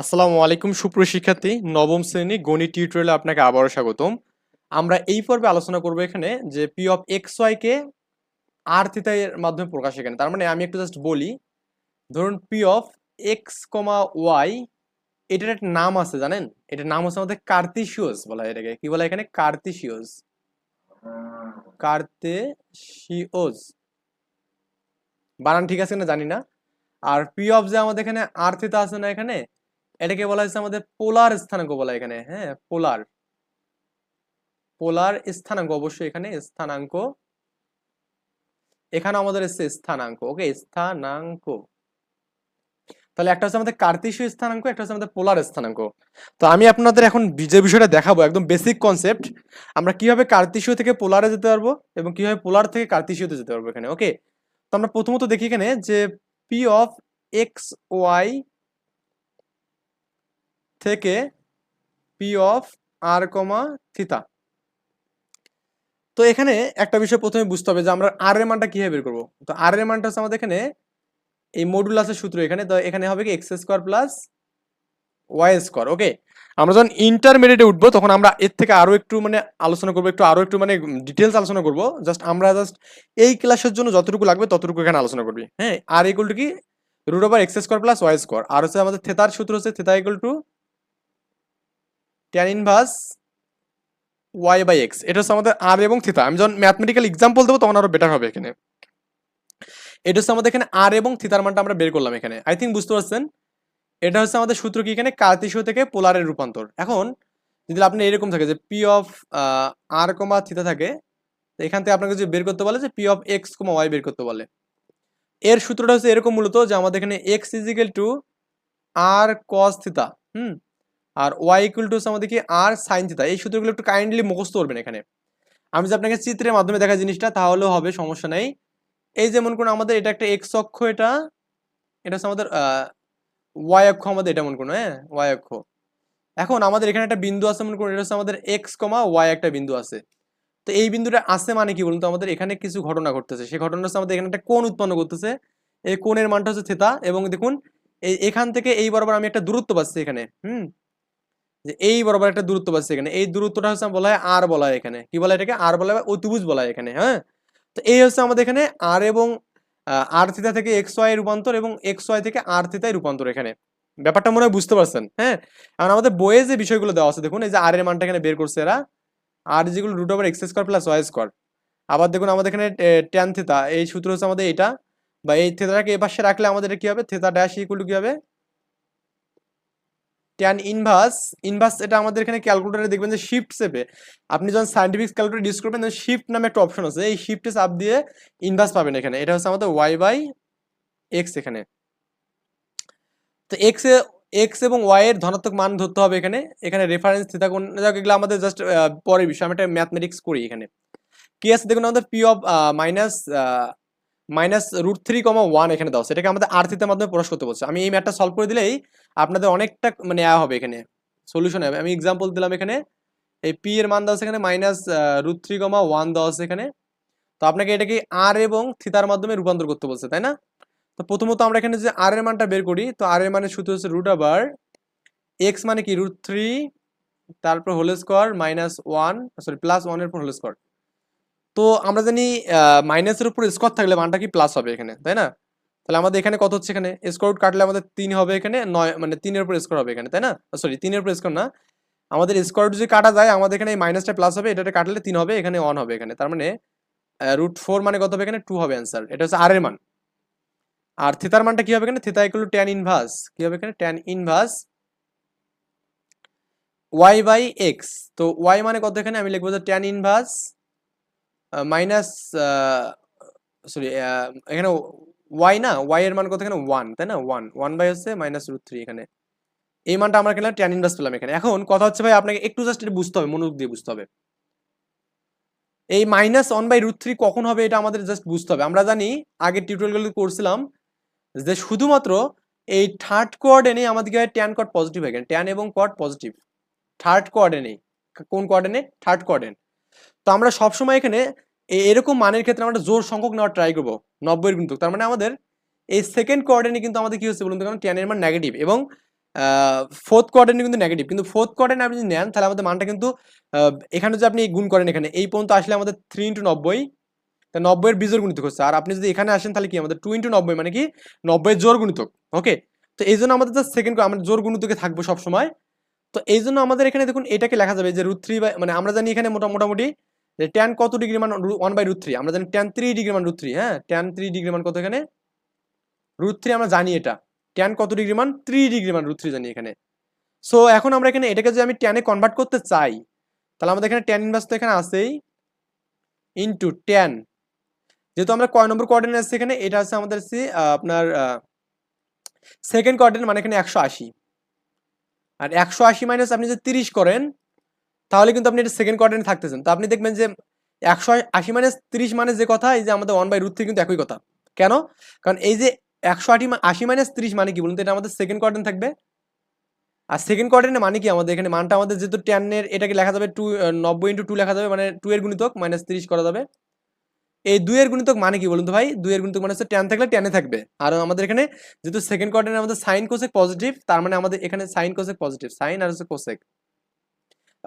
আসসালামু আলাইকুম, সুপ্রিয় শিক্ষার্থী। নবম শ্রেণি গণিত টিউটোরিয়ালে আপনাকে আবারও স্বাগতম। আমরা এই পর্বে আলোচনা করব এখানে যে পি অফ এক্স ওয়াইকে আর থিতা এর মাধ্যমে প্রকাশ এখানে। তার মানে আমি একটু জাস্ট বলি, ধরুন P of X comma Y এটার একটা নাম আছে, জানেন? এটার নাম হচ্ছে আমাদের কার্তিসিওস বলা হয় এটাকে। কি বলা এখানে? কার্তিসিওস কার্তেশিওস বানান ঠিক আছে না জানি না। আর পি অফ যে আমাদের এখানে আর থিতা আছে না এখানে এটাকে বলা হয়েছে আমাদের পোলার স্থানাঙ্ক বলা এখানে হ্যাঁ পোলার। পোলার স্থানাঙ্ক, অবশ্যই এখানে স্থানাঙ্ক। এখানে আমাদের এসছে স্থানাঙ্ক ওকে স্থানাঙ্ক। তাহলে একটা হচ্ছে আমাদের কার্তিসীয় স্থানাঙ্ক, একটা হচ্ছে আমাদের পোলার স্থানাঙ্ক। তো আমি আপনাদের এখন যে বিষয়টা দেখাবো, একদম বেসিক কনসেপ্ট আমরা কীভাবে কার্তিসীয় থেকে পোলারে যেতে পারব এবং কীভাবে পোলার থেকে কার্তিসীয়তে যেতে পারব এখানে ওকে তো আমরা প্রথমত দেখি এখানে যে পি অফ এক্স ওয়াই থেকে P of R comma theta তো এখানে একটা বিষয় প্রথমে বুঝতে হবে যে আমরা আর এর মানটা কীভাবে বের করব? তো আর এর মানটা হচ্ছে আমাদের এখানে এই মডুলাসের সূত্র এখানে, তো এখানে হবে কি X square plus Y square okay আমরা যখন ইন্টারমিডিয়েটে উঠবো, তখন আমরা এর থেকে আরও একটু মানে আলোচনা করব, একটু আরও একটু মানে ডিটেলস আলোচনা করব। জাস্ট আমরা জাস্ট এই ক্লাসের জন্য যতটুকু লাগবে, ততটুকু এখানে আলোচনা করবি। হ্যাঁ? আর ইকুয়াল টু কি? Root over X square plus Y square R হচ্ছে আমাদের থেতার সূত্র হচ্ছে theta equal to tan inverse Y by X এটা হচ্ছে আমাদের আর এবং থিতা আমি যখন ম্যাথমেটিক্যাল এক্সাম্পল দেবো, তখন আরও বেটার হবে এখানে। এটা হচ্ছে আমাদের এখানে আর এবং থিতার মানটা আমরা বের করলাম এখানে। আই থিঙ্ক বুঝতে পারছেন? এটা হচ্ছে আমাদের সূত্র কি এখানে? কার্তিসীয় থেকে পোলারের রূপান্তর। এখন, যদি আপনি এরকম থাকে যে পি অফ আর কমা থিতা থাকে এখান থেকে আপনাকে যদি বের করতে বলে যে P of X comma Y বের করতে বলে। এর সূত্রটা হচ্ছে এরকম মূলত যে আমাদের এখানে X equal to R cos theta hmm? R Y equal to আমাদের কি আর সাইন থিতা এই সূত্রগুলো একটু কাইন্ডলি মুখস্থ করবেন এখানে। আমি যদি আপনাকে চিত্রের মাধ্যমে দেখা জিনিসটা, তাহলেও হবে, সমস্যা নেই। এই যেমন কোন আমাদের এটা একটা এক্স অক্ষ, এটা এটা হচ্ছে আমাদের ওয়াই অক্ষ আমাদের, এটা মনে করুন হ্যাঁ ওয়াই অক্ষ। এখন আমাদের এখানে একটা বিন্দু আছে, মনে করুন, এটা হচ্ছে আমাদের এক্স কমা ওয়াই একটা বিন্দু আছে। তো এই বিন্দুটা আছে মানে কি বলুন তো, আমাদের এখানে কিছু ঘটনা ঘটতেছে। সেই ঘটনা হচ্ছে আমাদের এখানে একটা কোণ উৎপন্ন করতেছে। এই কোণের মানটা হচ্ছে থেতা এবং দেখুন, এই, এখান থেকে এই বরাবর আমি একটা দূরত্ব পাচ্ছি এখানে, হুম? যে এই বরাবর একটা দূরত্ব পাচ্ছি এখানে। এই দূরত্বটা হচ্ছে বলা হয় আর বলা হয় এখানে। কি বলা এটাকে? আর বলা হয় অতিভুজ বলা হয় এখানে হ্যাঁ? তো এই হচ্ছে আমাদের এখানে আর এবং আর থিতা থেকে এক্স ওয়াই রূপান্তর এবং এক্স ওয়াই থেকে আর থিতায় রূপান্তর এখানে। ব্যাপারটা মনে হয় বুঝতে পারছেন হ্যাঁ? এখন আমাদের বইয়ে যে বিষয়গুলো দেওয়া আছে, দেখুন, এই যে আর এর মানটা এখানে বের করছে এরা। আর যেগুলো root over X square plus Y square আবার দেখুন, আমাদের এখানে ট্যান থিতা এই সূত্র হচ্ছে আমাদের এটা বা এই থিতাটাকে এ পাশে রাখলে আমাদের কি হবে? থিতা ড্যাশ ইকুয়াল কি হবে? ট্যান ইনভার্স ইনভার্স এটা আমাদের এখানে ক্যালকুলেটারে দেখবেন যে শিফট সেপে আপনি যখন সাইন্টিফিক ক্যালকুলেটর ইউজ করবেন শিফট নামে একটা অপশন আছে। এই শিফটে চাপ দিয়ে ইনভার্স পাবেন এখানে। এটা হচ্ছে আমাদের ওয়াই বাই এক্স এখানে। তো এক্স এক্স এবং ওয়াই এর ধনাত্মক মান ধরতে হবে এখানে। এখানে রেফারেন্স থিতা কোন যাক, এগুলো আমাদের জাস্ট পরের বিষয়। আমি একটা ম্যাথমেটিক্স করি এখানে। কি আছে দেখুন, আমাদের P of minus minus root three comma one এখানে দাও। সেটাকে আমাদের আর থিতার মাধ্যমে প্রকাশ করতে বলছে। আমি এই ম্যাথটা সলভ করে দিলেই আপনাদের অনেকটা মানে আ হবে এখানে। সলিউশন হবে। আমি এক্সাম্পল দিলাম এখানে। এই পি এর মান দেওয়া এখানে minus root three comma one দেওয়া এখানে। তো আপনাকে এটাকে আর এবং থিতার মাধ্যমে রূপান্তর করতে বলছে, তাই না? তো প্রথমত আমরা এখানে যে আর এর মানটা বের করি, তো আর এর মানের সূত্র হচ্ছে রুট আবার এক্স মানে কি? রুট থ্রি তারপর whole square minus one sorry plus ওয়ানের পর হোল স্কোয়ার তো আমরা জানি মাইনাসের উপর স্কোয়ার থাকলে মানটা কি প্লাস হবে এখানে, তাই না? তাহলে আমাদের এখানে কত হচ্ছে এখানে? স্কোয়ার রুট কাটলে আমাদের তিন হবে এখানে, নয় মানে তিনের উপর স্কোয়ার হবে এখানে, তাই না? সরি তিনের উপর স্কোয়ার না। আমাদের স্কোয়ার যদি কাটা যায়, আমাদের এখানে এই মাইনাসটা প্লাস হবে, এটাতে কাটলে তিন হবে, এখানে ওয়ান হবে এখানে, তার মানে রুট ফোর মানে কত হবে এখানে? টু হবে অ্যান্সার এটা হচ্ছে আর এর মান। আর থিতার মানটা কি হবে এখানে? থিতা ইকুয়াল ট্যান ইনভার্স কি হবে এখানে? Tan inverse y by x তো ওয়াই মানে কত এখানে? আমি লিখব যে ট্যান ইনভার্স মাইনাস সরি এখানে ওয়াই না ওয়াই এর মান কত? এখানে ওয়ান তাই না? ওয়ান ওয়ান বাই হচ্ছে মাইনাস রুট থ্রি এখানে। এই মানটা আমরা এখানে ট্যান ইনভার্স পেলাম এখানে। এখন কথা হচ্ছে ভাই, আপনাকে একটু জাস্ট এটা বুঝতে হবে, মনোযোগ দিয়ে বুঝতে হবে। এই minus one by root three কখন হবে এটা আমাদের জাস্ট বুঝতে হবে। আমরা জানি, আগের টিউটোরিয়ালগুলো করছিলাম যে শুধুমাত্র এই থার্ড কোয়ার্ডেনে আমাদেরকে ট্যান কট পজিটিভ হয় ট্যান এবং কট পজিটিভ থার্ড কোয়ার্ডেনে কোন কোয়ার্ডেনে থার্ড কোয়ার্ডেন তো আমরা সবসময় এখানে এরকম মানের ক্ষেত্রে আমরা জোর সংখ্যক নেওয়ার ট্রাই করব। নব্বইয়ের কিন্তু। তার মানে আমাদের এই সেকেন্ড কোয়ার্ডেনে কিন্তু আমাদের কি হচ্ছে বলুন তো? কারণ ট্যানের মান নেগেটিভ এবং ফোর্থ কোয়ার্ডেন্ট কিন্তু নেগেটিভ কিন্তু ফোর্থ কোয়ার্ডেন্ট আপনি যদি নেন, তাহলে আমাদের মানটা কিন্তু এখানে যদি আপনি গুণ করেন এখানে, এই পর্যন্ত আসলে আমাদের থ্রি ইন্টু নব্বই, তা নব্বইয়ের বিজোর গুণিতক হচ্ছে। আর আপনি যদি এখানে আসেন, তাহলে কি? আমাদের টু ইন্টু নব্বই মানে কি? নব্বইয়ের জোর গুণিতক। ওকে? তো এই জন্য আমাদের সেকেন্ড আমরা জোর গুণিতকে থাকব সবসময়। তো এই জন্য আমাদের এখানে দেখুন, এটাকে লেখা যাবে যে রুট থ্রি বাই মানে আমরা জানি এখানে মোটা, মোটামুটি যে ট্যান কত ডিগ্রি মান ওয়ান বাই রুট থ্রি আমরা জানি ট্যান থ্রি ডিগ্রি মান রুট থ্রি হ্যাঁ? ট্যান থ্রি ডিগ্রি মান কত এখানে? রুট থ্রি আমরা জানি এটা। ট্যান কত ডিগ্রি মান? থ্রি ডিগ্রি মান রুট থ্রি জানি এখানে। সো এখন আমরা এখানে এটাকে যদি আমি ট্যানে কনভার্ট করতে চাই, তাহলে আমাদের এখানে ট্যান ইনভার্স তো এখানে আছেই। ইন্টু ট্যান যেহেতু আমরা কয় নম্বর কোয়ার্ডিনেট আছে এখানে, এটা আছে আমাদের হচ্ছে আপনার সেকেন্ড কোয়ার্ডিনেট মানে এখানে একশো আশি। আর একশো আশি মাইনাস আপনি যদি তিরিশ করেন তাহলে কিন্তু আপনি এটা সেকেন্ড কোয়ার্ডিনেট থাকতেছেন। তো আপনি দেখবেন যে একশো আশি মাইনাস তিরিশ মানে যে কথা, এই যে আমাদের ওয়ান বাই রুট থ্রি কিন্তু একই কথা। কেন? কারণ এই যে একশো আশি আশি মাইনাস তিরিশ মানে কি বলুন তো? এটা আমাদের সেকেন্ড কোয়ার্ডিনেট থাকবে। আর সেকেন্ড কোয়ার্ডিনেট মানে কি আমাদের? এখানে মানটা আমাদের যেহেতু টেনের এটাকে লেখা যাবে টু নব্বই ইন্টু টু লেখা যাবে মানে টু এর গুণিতক মাইনাস তিরিশ করা যাবে। এই দুইয়ের গুণিতক মানে কি বলুন তো ভাই? দুইয়ের গুণিতক মানে হচ্ছে টেন থাকলে টেনে থাকবে। আর আমাদের এখানে যেহেতু সেকেন্ড কোয়ার্ডিনেট আমাদের সাইন কোসেক পজিটিভ তার মানে আমাদের এখানে সাইন কোসেক পজিটিভ সাইন আর হচ্ছে কোসেক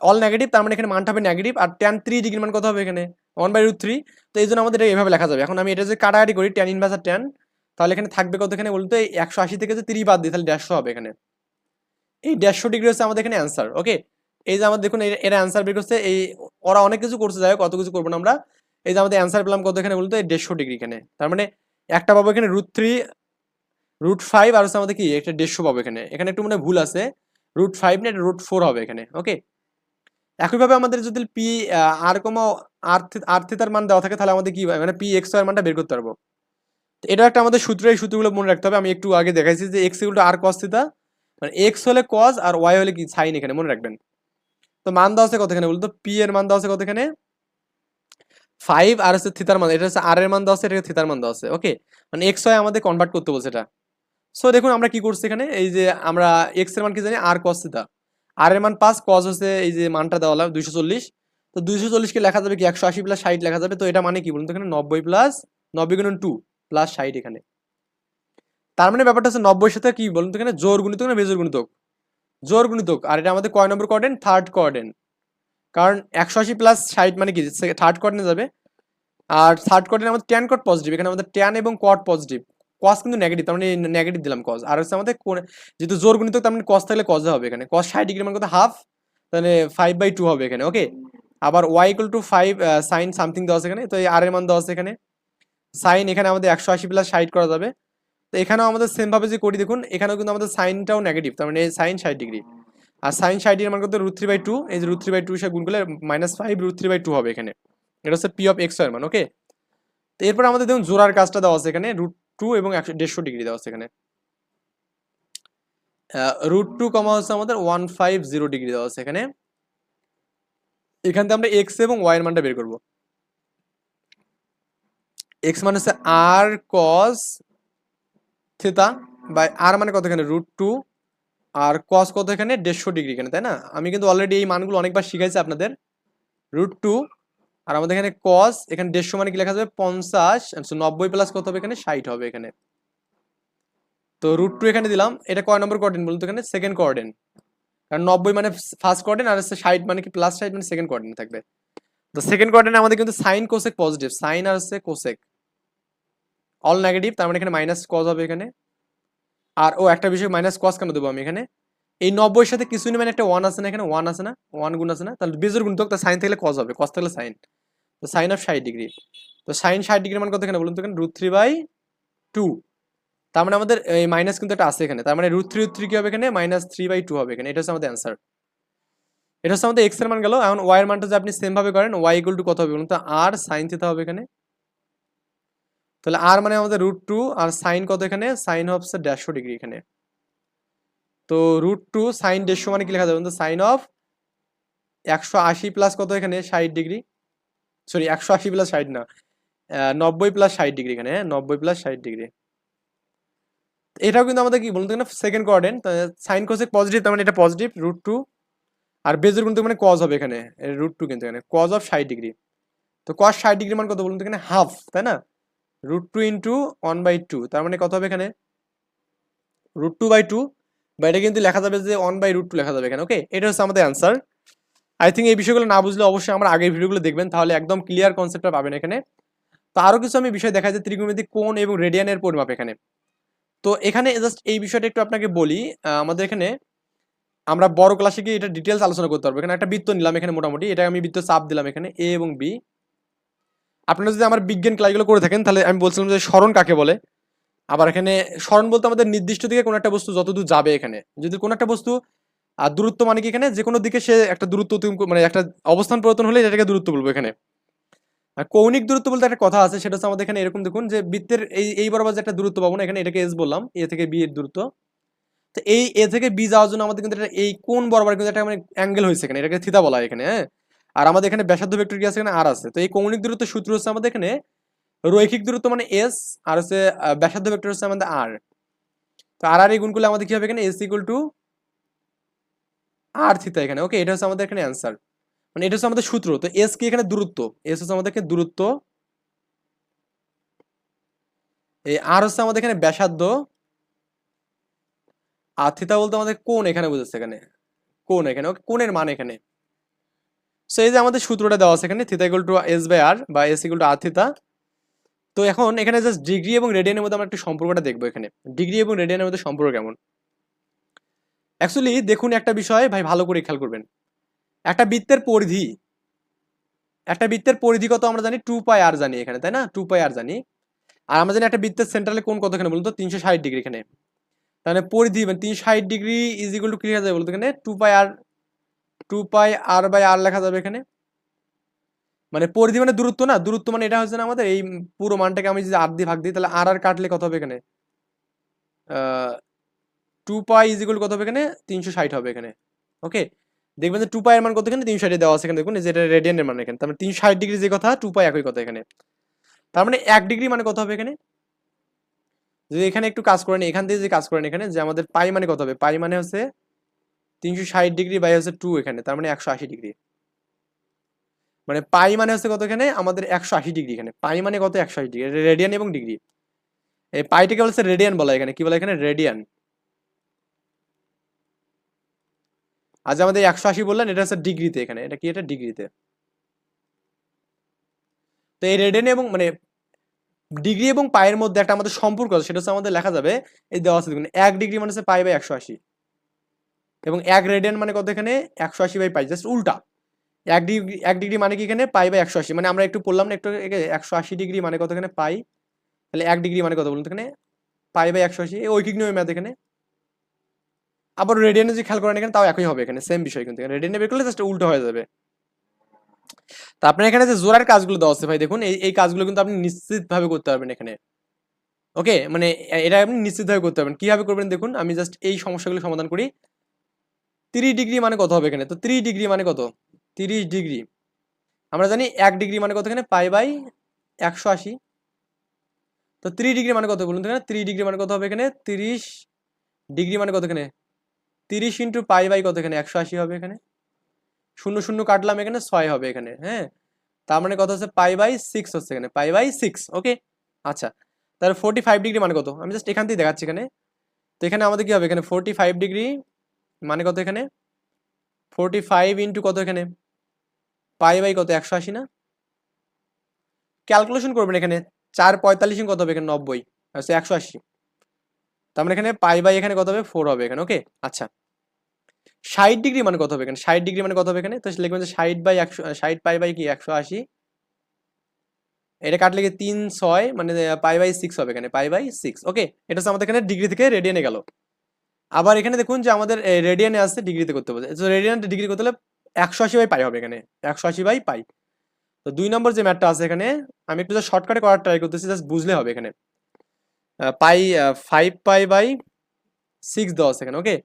অল নেগেটিভ তার মানে এখানে মানটা হবে নেগেটিভ আর ট্যান থ্রি ডিগ্রি মান কত হবে এখানে? ওয়ান বাই রুট থ্রি তো এই জন্য আমাদের এটা এভাবে লেখা যাবে। এখন আমি এটা যে কাটাকাটি করি টেন ইনভার্স আর টেন তাহলে এখানে থাকবে কত এখানে বলতে? একশো আশি থেকে যে তিরিশ বাদ দিই তাহলে দেড়শো হবে এখানে। এই দেড়শো ডিগ্রি হচ্ছে আমাদের এখানে অ্যান্সার ওকে এই যে আমাদের দেখুন এর- অ্যান্সার বের করছে, এই ওরা অনেক কিছু করছে, যাই কত কিছু করব না আমরা। এই যে আমাদের অ্যান্সার পেলাম কত এখানে বলতে? দেড়শো ডিগ্রি এখানে। তার মানে একটা পাবো এখানে রুট থ্রি রুট ফাইভ আর হচ্ছে আমাদের কি? একটা দেড়শো পাবো এখানে। এখানে একটু মানে ভুল আছে। রুট ফাইভ না, এটা রুট ফোর হবে এখানে ওকে একইভাবে আমাদের যদি পি আর কোনো আর থিতার মান দেওয়া থাকে, তাহলে আমাদের কি? মানে পি এক্সের মানটা বের করতে পারব। এটা একটা আমাদের সূত্র এই সূত্রগুলো মনে রাখতে হবে। আমি একটু আগে দেখাইছি যে x equal to r cos theta মানে এক্স হলে কস আর ওয়াই হলে কি? সাইন এখানে, মনে রাখবেন। তো মান দেওয়া আছে কতখানে বলতো? পি এর মান দেওয়া আছে কতখানে? ফাইভ আর হচ্ছে থিতার মান, এটা হচ্ছে আর এর মান দেওয়া আছে এটা থিতার মান দেওয়া আছে ওকে মানে এক্স ওয়াই আমাদের কনভার্ট করতে বলছে এটা। সো দেখুন, আমরা কি করছি এখানে? এই যে আমরা এক্সের মান কি জানি? আর কস থিতা। আর এর মান পাঁচ কজ হচ্ছে এই যে মানটা দেওয়া হলো দুইশো চল্লিশ। তো দুইশো চল্লিশকে লেখা যাবে কি একশো আশি প্লাস ষাট লেখা যাবে, তো এটা মানে কি বলুন তো এখানে? নব্বই প্লাস নব্বই গুণন টু প্লাস ষাট এখানে। তার মানে ব্যাপারটা হচ্ছে নব্বই সাথে কি বলুন তো এখানে? জোর গুণিতক না বেজোর গুণিতক? জোর গুণিতক। আর এটা আমাদের কয় নম্বর কোয়ার্ডেন থার্ড কোয়ার্ডেন কারণ একশো আশি প্লাস ষাট মানে কি? থার্ড কোয়ার্ডেনে যাবে। আর থার্ড কোয়ার্ডেন আমাদের ট্যান কট পজিটিভ এখানে আমাদের ট্যান এবং কট পজিটিভ কস কিন্তু নেগেটিভ তার মানে নেগেটিভ দিলাম কস আর হচ্ছে আমাদের যেহেতু জোর গুণিতক তার মানে কস থাকলে কস হবে এখানে। কস ষাট ডিগ্রি মানে কত? হাফ তাহলে ফাইভ বাই টু হবে এখানে ওকে আবার y equal to five sine something দেওয়া আছে এখানে, তো এই আর এর মান দেওয়া আছে এখানে। সাইন এখানে আমাদের একশো আশি প্লাস ষাট করা যাবে। তো এখানেও আমাদের সেম ভাবে যে করি দেখুন, এখানেও কিন্তু আমাদের সাইনটাও নেগেটিভ তার মানে সাইন ষাট ডিগ্রি আর সাইন ষাট ডিগ্রি মানে কত? রুট থ্রি বাই টু এই যে রুট থ্রি বাই টু সে গুণ করলে minus five root three by two হবে এখানে। এটা হচ্ছে পি অফ এক্সের মান ওকে তো এরপর আমাদের দেখুন জোড়ার কাজটা দেওয়া আছে এখানে রুট টু এবং একশো, দেড়শো ডিগ্রি দেওয়া আছে এখানে। রুট টু কমা হচ্ছে আমাদের ওয়ান ফাইভ জিরো ডিগ্রি দেওয়া আছে এখানে। এখান থেকে আমরা এক্স এবং ওয়াই এর মানটা বের করব। এক্স মানে হচ্ছে আর কস থিতা বাই আর মানে কত এখানে? রুট টু আর কস কত এখানে? দেড়শো ডিগ্রি এখানে, তাই না? আমি কিন্তু অলরেডি এই মানগুলো অনেকবার শিখাইছি আপনাদের। রুট টু আর আমাদের এখানে কস এখানে দেড়শো মানে কি লেখা যাবে পঞ্চাশ নব্বই প্লাস কত হবে এখানে? ষাট হবে এখানে। তো রুট টু এখানে দিলাম, এটা কয় নম্বর কোয়ার্ডেন বলতো এখানে? সেকেন্ড কোয়ার্ডেন কারণ নব্বই মানে ফার্স্ট কোয়ার্ডেন আর হচ্ছে ষাট মানে কি? প্লাস ষাট মানে সেকেন্ড কোয়ার্ডেন থাকবে। তো সেকেন্ড কোয়ার্ডেনে আমাদের কিন্তু সাইন কোসেক পজিটিভ সাইন আর হচ্ছে কোসেক অল নেগেটিভ তার মানে এখানে মাইনাস কজ হবে এখানে। আর ও একটা বিষয় মাইনাস কস কেন দেবো আমি এখানে? এই নব্বইয়ের সাথে কিছু নেই মানে একটা ওয়ান আছে না এখানে? ওয়ান আছে না? ওয়ান গুণ আছে না? তাহলে বেজোর গুণ তো সাইন থাকলে কজ হবে। কস থাকলে সাইন তো সাইন অফ ষাট ডিগ্রি তো সাইন ষাট ডিগ্রি মান কত এখানে? বলুন তো এখানে রুট থ্রি বাই টু তার মানে আমাদের এই মাইনাস কিন্তু একটা আছে এখানে। তার মানে রুট থ্রি রুট থ্রি কি হবে এখানে? মাইনাস থ্রি বাই টু হবে এখানে। এটা হচ্ছে আমাদের অ্যান্সার এটা হচ্ছে আমাদের এক্সের মান গেল। এখন ওয়াই এর মানটা যদি আপনি সেম ভাবে করেন ওয়াই ইকুয়াল টু কত হবে? বলুন তো আর সাইন থিতা হবে এখানে। তাহলে আর মানে আমাদের রুট টু আর সাইন কত এখানে? সাইন হচ্ছে দেড়শো ডিগ্রি এখানে। তো রুট টু সাইন দেড়শো মানে কি লেখা যাবে? সাইন অফ একশো আশি প্লাস কত এখানে? ষাট ডিগ্রি সরি একশো আশি প্লাস ষাট না। নব্বই প্লাস ষাট ডিগ্রি এখানে হ্যাঁ? নব্বই প্লাস ষাট ডিগ্রি এটাও কিন্তু আমাদের কি বলুন তো সেকেন্ড কোয়ার্ডেন সাইন কোসেক পজিটিভ তার মানে এটা পজিটিভ রুট টু আর বেজের কিন্তু মানে কজ হবে এখানে রুট টু কিন্তু এখানে কজ অফ ষাট ডিগ্রি তো কজ ষাট ডিগ্রি মান কত বলুন তো এখানে? হাফ তাই না? Root two into one by two তার মানে কত হবে এখানে? রুট টু বাই টু বা এটা কিন্তু লেখা যাবে যে ওয়ান বাই রুট টু লেখা যাবে এখানে ওকে এটা হচ্ছে আমাদের অ্যান্সার আই থিঙ্ক এই বিষয়গুলো না বুঝলে অবশ্যই আমার আগের ভিডিওগুলো দেখবেন, তাহলে একদম ক্লিয়ার কনসেপ্টটা পাবেন এখানে। তো আরও কিছু আমি বিষয় দেখা যায় ত্রিকোণমিতিক কোণ এবং রেডিয়ানের পরিমাপ এখানে। তো এখানে জাস্ট এই বিষয়টা একটু আপনাকে বলি আমাদের এখানে আমরা বড় ক্লাসে গিয়ে এটা ডিটেলস আলোচনা করতে পারব। এখানে একটা বৃত্ত নিলাম এখানে মোটামুটি এটা আমি বৃত্ত চাপ দিলাম এখানে এ এবং বি আপনারা যদি আমার বিজ্ঞান ক্লাসগুলো করে থাকেন, তাহলে আমি বলছিলাম যে স্মরণ কাকে বলে? আবার এখানে স্মরণ বলতে আমাদের নির্দিষ্ট দিকে কোনো একটা বস্তু যতদূর যাবে এখানে। যদি কোনো একটা বস্তু আর দূরত্ব মানে কি এখানে? যে কোনো দিকে সে একটা দূরত্ব মানে একটা অবস্থান পরিবর্তন হলে এটাকে দূরত্ব বলব এখানে। কৌণিক দূরত্ব বলতে একটা কথা আছে, সেটা হচ্ছে আমাদের এখানে এরকম দেখুন যে বৃত্তের এই এই বরাবর যে একটা দূরত্ব পাবো না, এখানে এটাকে এস বললাম এ থেকে বি এর দূরত্ব। তো এই এ থেকে বি যাওয়ার জন্য আমাদের কিন্তু এটা এই কোন বরাবর কিন্তু একটা মানে অ্যাঙ্গেল হয়েছে এখানে, এটাকে থিতা বলা হয় এখানে হ্যাঁ? আর আমাদের এখানে ব্যাসার্ধ ভেক্টর কি আছে এখানে? আর আছে। তো এই কৌণিক দূরত্ব সূত্র হচ্ছে আমাদের এখানে রৈখিক দূরত্ব মানে এস আর হচ্ছে ব্যাসার্ধ ভেক্টর হচ্ছে আমাদের আর তো আর আর এই গুণগুলো আমাদের কি হবে এখানে? S equal to r theta এখানে। ওকে এটা হচ্ছে আমাদের এখানে অ্যান্সার মানে এটা হচ্ছে আমাদের সূত্র। তো এস কি এখানে দূরত্ব? এস হচ্ছে আমাদের দূরত্ব। এই আর হচ্ছে আমাদের এখানে ব্যাসার্ধ। আর থিতা বলতে আমাদের কোন এখানে বুঝেছে এখানে। কোন এখানে ওকে কোণের মান এখানে। সো এই যে আমাদের সূত্রটা দেওয়া আছে এখানে theta equal to s by r বা s equal to r theta তো এখন এখানে জাস্ট ডিগ্রি এবং রেডিয়ানের মধ্যে আমরা একটু সম্পর্কটা দেখব এখানে। ডিগ্রি এবং রেডিয়ানের মধ্যে সম্পর্ক কেমন? অ্যাকচুয়ালি দেখুন একটা বিষয়, ভাই, ভালো করে খেয়াল করবেন। একটা বৃত্তের পরিধি, একটা বৃত্তের পরিধি কত আমরা জানি? টু পাই আর জানি এখানে, তাই না? টু পাই আর জানি। আর আমরা জানি একটা বৃত্তের সেন্ট্রালে কোন কত এখানে বলুন তো তিনশো ষাট ডিগ্রি এখানে। তাহলে পরিধি মানে তিনশো ষাট degree is equal to clear যাবে বলতো এখানে। Two pi r two pi r by r লেখা যাবে এখানে। মানে পরিধি মানে দূরত্ব না? দূরত্ব মানে এটা হচ্ছে না আমাদের, এই পুরো মানটাকে আমি যদি আর দিয়ে ভাগ দিই, তাহলে আর আর কাটলে কত হবে এখানে? টু পাই ইজ ইকুয়াল কত হবে এখানে? তিনশো ষাট হবে এখানে। ওকে দেখবেন যে টু পাই এর মান কত এখানে? তিনশো ষাটে দেওয়া আছে এখানে। দেখুন, এই যে এটা রেডিয়ানের মান এখানে। তার মানে তিনশো ষাট ডিগ্রি যে কথা টু পাই একই কথা এখানে। তার মানে এক ডিগ্রি মানে কত হবে এখানে? যদি এখানে একটু কাজ করেন, এখান থেকে যে কাজ করেন এখানে, যে আমাদের পাই মানে কত হবে? পাই মানে হচ্ছে তিনশো ষাট ডিগ্রি বাই হচ্ছে টু এখানে। তার মানে একশো আশি ডিগ্রি মানে পাই মানে হচ্ছে কত এখানে? আমাদের একশো আশি ডিগ্রি এখানে। পাই মানে কত? একশো আশি ডিগ্রি রেডিয়ান এবং ডিগ্রি এই পাইটাকে বলছে রেডিয়ান বলা এখানে। কি বলা এখানে? রেডিয়ান আজ আমাদের একশো আশি বললেন, এটা হচ্ছে ডিগ্রিতে এখানে। এটা কি এটা? ডিগ্রিতে। তো এই রেডেন এবং মানে ডিগ্রি এবং পায়ের মধ্যে একটা আমাদের সম্পর্ক আছে, সেটা হচ্ছে আমাদের লেখা যাবে, এই দেওয়া আছে দেখুন, এক ডিগ্রি মানে হচ্ছে পাই বাই একশো আশি। এবং এক রেডিয়ান মানে কত এখানে? একশো আশি বাই পাই, জাস্ট উল্টা। এক ডিগ্রি এক ডিগ্রি মানে কি এখানে? পাই বাই একশো আশি। মানে আমরা একটু পড়লাম না একটু একশো আশি ডিগ্রি মানে কত এখানে? পাই। তাহলে এক ডিগ্রি মানে কত বলুন এখানে? পাই বাই একশো আশি, এই ঐকিক ম্যাথ এখানে। আবার রেডিয়ানে যদি খেয়াল করেন এখানে, তাও একই হবে এখানে সেম বিষয় কিন্তু। রেডিয়ানে বের করলে জাস্ট উল্টো হয়ে যাবে। তা আপনার এখানে যে জোড়ার কাজগুলো দেওয়া আছে ভাই, দেখুন, এই এই কাজগুলো কিন্তু আপনি নিশ্চিতভাবে করতে পারবেন এখানে। ওকে? মানে এটা আপনি নিশ্চিতভাবে করতে পারবেন। কীভাবে করবেন দেখুন, আমি জাস্ট এই সমস্যাগুলো সমাধান করি। তিরিশ ডিগ্রি মানে কত হবে এখানে? তো তিরিশ ডিগ্রি মানে কত? তিরিশ ডিগ্রি। আমরা জানি এক ডিগ্রি মানে কত এখানে? পাই বাই একশো আশি। তো ত্রিশ ডিগ্রি মানে কত বলুন তো এখানে? ত্রিশ ডিগ্রি মানে কত হবে এখানে? তিরিশ ডিগ্রি মানে কত এখানে? তিরিশ ইন্টু পাই বাই কত এখানে? একশো আশি হবে এখানে। শূন্য শূন্য কাটলাম এখানে, ছয় হবে এখানে হ্যাঁ? তার মানে কত হচ্ছে? পাই বাই সিক্স হচ্ছে এখানে, পাই বাই সিক্স ওকে আচ্ছা তাহলে ফোর্টি ফাইভ ডিগ্রি মানে কত? আমি জাস্ট এখান থেকে দেখাচ্ছি এখানে। তো এখানে আমাদের কী হবে? এখানে ফোর্টি ফাইভ ডিগ্রি মানে কত এখানে? ফোর্টি ফাইভ ইন্টু কত এখানে? পাই বাই কত? একশো আশি না? ক্যালকুলেশন করবেন এখানে, চার পঁয়তাল্লিশ কত হবে এখানে? নব্বই আচ্ছা একশো আশি। তার মানে এখানে পাই বাই এখানে কত হবে? ফোর হবে এখানে ওকে আচ্ছা। ষাট ডিগ্রি মানে কত হবে এখানে? ষাট ডিগ্রি মানে কত হবে এখানে? তো লিখবেন যে ষাট বাই একশো, ষাট পাই বাই কি? একশো আশি। এটা কাটলে কি তিন, ছয়? মানে পাই বাই সিক্স হবে এখানে, পাই বাই সিক্স ওকে এটা হচ্ছে আমাদের এখানে ডিগ্রি থেকে রেডিয়ানে গেল। আবার এখানে দেখুন যে আমাদের রেডিয়ানে আসছে ডিগ্রিতে করতে হবে তো রেডিয়ান ডিগ্রি করতে হলে একশো আশি বাই পাই হবে এখানে, একশো আশি বাই পাই। তো দুই নম্বর যে ম্যাথটা আছে এখানে, আমি একটু শর্টকাটে করার ট্রাই করতেছি জাস্ট বুঝলে হবে এখানে। Pi five pi by six দেওয়া আছে এখানে ওকে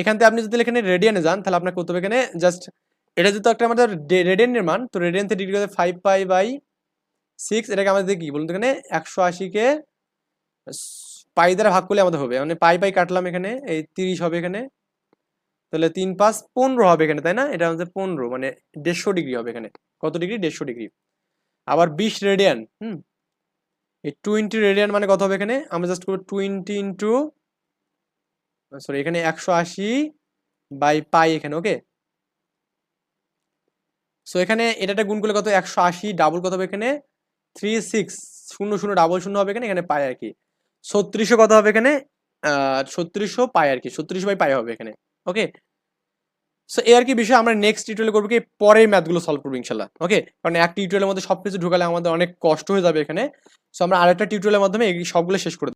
এখান থেকে আপনি যদি এখানে রেডিয়ানে যান, তাহলে আপনার করতে হবে এখানে? জাস্ট এটা যেহেতু একটা আমাদের রেডিয়ানের মান, তো রেডিয়ান থেকে degree five pi by six এটাকে আমাদের কি বলুন এখানে? একশো আশিকে পাই দ্বারা ভাগ করলে আমাদের হবে মানে পাই পাই কাটলাম এখানে, এই তিরিশ হবে এখানে, তাহলে তিন পাঁচ পনেরো হবে এখানে, তাই না? এটা হচ্ছে পনেরো মানে দেড়শো ডিগ্রি হবে এখানে, কত ডিগ্রি দেড়শো ডিগ্রি আবার বিশ রেডিয়ান হুম? এই টোয়েন্টি রেডিয়ান মানে কত হবে এখানে? আমরা জাস্ট করব টোয়েন্টি ইন্টু সরি এখানে একশো আশি বাই পাই এখানে ওকে সো এখানে এটা গুণ করলে কত? একশো আশি ডাবল কত হবে এখানে? থ্রি সিক্স শূন্য শূন্য ডাবল শূন্য হবে এখানে এখানে পাই আর কি। ছত্রিশশো কত হবে এখানে? ছত্রিশশো পাই আর কি ছত্রিশশো বাই পাই হবে এখানে ওকে সো এই আর কি বিষয়ে আমরা নেক্সট টিউটোরিয়াল করব কি? পরের ম্যাথগুলো সলভ করব ইনশাল্লাহ। ওকে কারণ এক টিউটোরিয়ালের মধ্যে সব কিছু ঢুকালে আমাদের অনেক কষ্ট হয়ে যাবে এখানে। সো আমরা আরেকটা টিউটোরিয়ালের মাধ্যমে এই সবগুলো শেষ করে